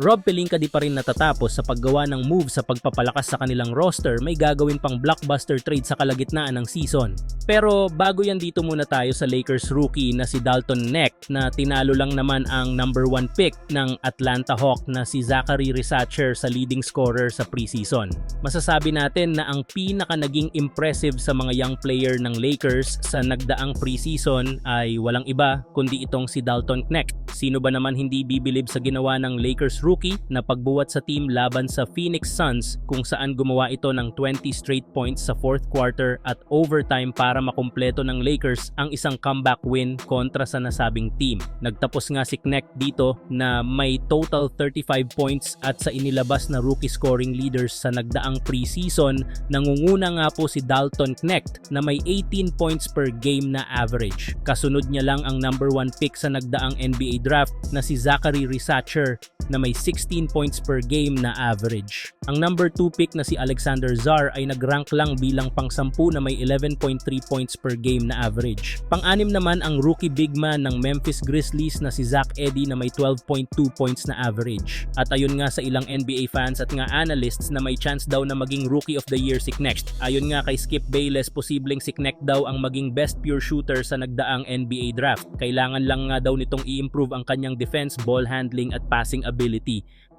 Rob Pelinka di pa rin natatapos sa paggawa ng move sa pagpapalakas sa kanilang roster may gagawin pang blockbuster trade sa kalagitnaan ng season. Pero bago yan dito muna tayo sa Lakers rookie na si Dalton Neck na tinalo lang naman ang number 1 pick ng Atlanta Hawk na si Zachary Risacher sa leading scorer sa preseason. Masasabi natin na ang pinaka naging impressive sa mga young player ng Lakers sa nagdaang preseason ay walang iba kundi itong si Dalton Neck. Sino ba naman hindi bibilib sa ginawa ng Lakers rookie na pagbuwat sa team laban sa Phoenix Suns kung saan gumawa ito ng 20 straight points sa fourth quarter at overtime para makumpleto ng Lakers ang isang comeback win kontra sa nasabing team. Nagtapos nga si Knecht dito na may total 35 points at sa inilabas na rookie scoring leaders sa nagdaang preseason, nangunguna nga po si Dalton Knecht na may 18 points per game na average. Kasunod niya lang ang number 1 pick sa nagdaang NBA draft na si Zachary Risacher na may 16 points per game na average. Ang number 2 pick na si Alexander Zar ay nag-rank lang bilang pang-10 na may 11.3 points per game na average. Pang-anim naman ang rookie big man ng Memphis Grizzlies na si Zach Edey na may 12.2 points na average. At ayun nga sa ilang NBA fans at nga analysts na may chance daw na maging rookie of the year si Knecht. Ayon nga kay Skip Bayless, posibleng si Knecht daw ang maging best pure shooter sa nagdaang NBA draft. Kailangan lang nga daw nitong i-improve ang kanyang defense, ball handling at passing ability.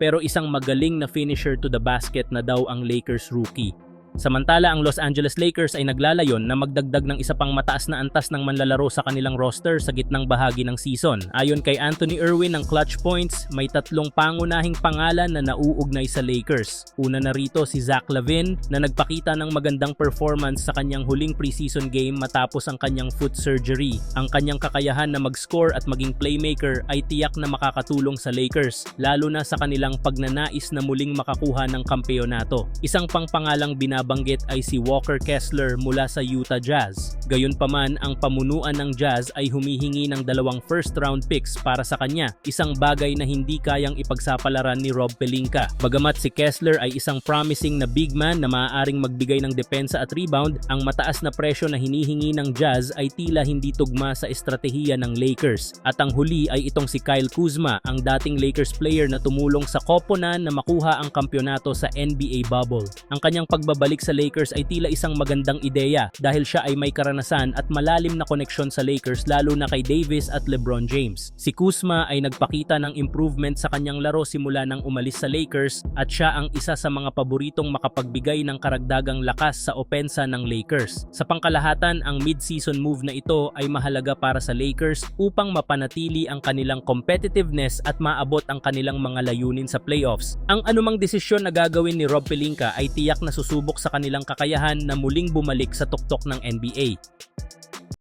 Pero isang magaling na finisher to the basket na daw ang Lakers rookie. Samantala ang Los Angeles Lakers ay naglalayon na magdagdag ng isa pang mataas na antas ng manlalaro sa kanilang roster sa gitnang bahagi ng season. Ayon kay Anthony Irwin ng Clutch Points, may tatlong pangunahing pangalan na nauugnay sa Lakers. Una na rito si Zach Lavin na nagpakita ng magandang performance sa kanyang huling preseason game matapos ang kanyang foot surgery. Ang kanyang kakayahan na mag-score at maging playmaker ay tiyak na makakatulong sa Lakers, lalo na sa kanilang pagnanais na muling makakuha ng kampeonato. Isang pang pangalang binabanggit ay si Walker Kessler mula sa Utah Jazz. Gayunpaman, ang pamunuan ng Jazz ay humihingi ng dalawang first round picks para sa kanya, isang bagay na hindi kayang ipagsapalaran ni Rob Pelinka. Bagamat si Kessler ay isang promising na big man na maaaring magbigay ng depensa at rebound, ang mataas na presyo na hinihingi ng Jazz ay tila hindi tugma sa estratehiya ng Lakers. At ang huli ay itong si Kyle Kuzma, ang dating Lakers player na tumulong sa koponan na makuha ang kampyonato sa NBA bubble. Ang kanyang pagbabalik sa Lakers ay tila isang magandang ideya dahil siya ay may karanasan at malalim na koneksyon sa Lakers lalo na kay Davis at LeBron James. Si Kuzma ay nagpakita ng improvement sa kanyang laro simula nang umalis sa Lakers at siya ang isa sa mga paboritong makapagbigay ng karagdagang lakas sa opensa ng Lakers. Sa pangkalahatan, ang mid-season move na ito ay mahalaga para sa Lakers upang mapanatili ang kanilang competitiveness at maabot ang kanilang mga layunin sa playoffs. Ang anumang desisyon na gagawin ni Rob Pelinka ay tiyak na susubok sa kanilang kakayahan na muling bumalik sa tuktok ng NBA.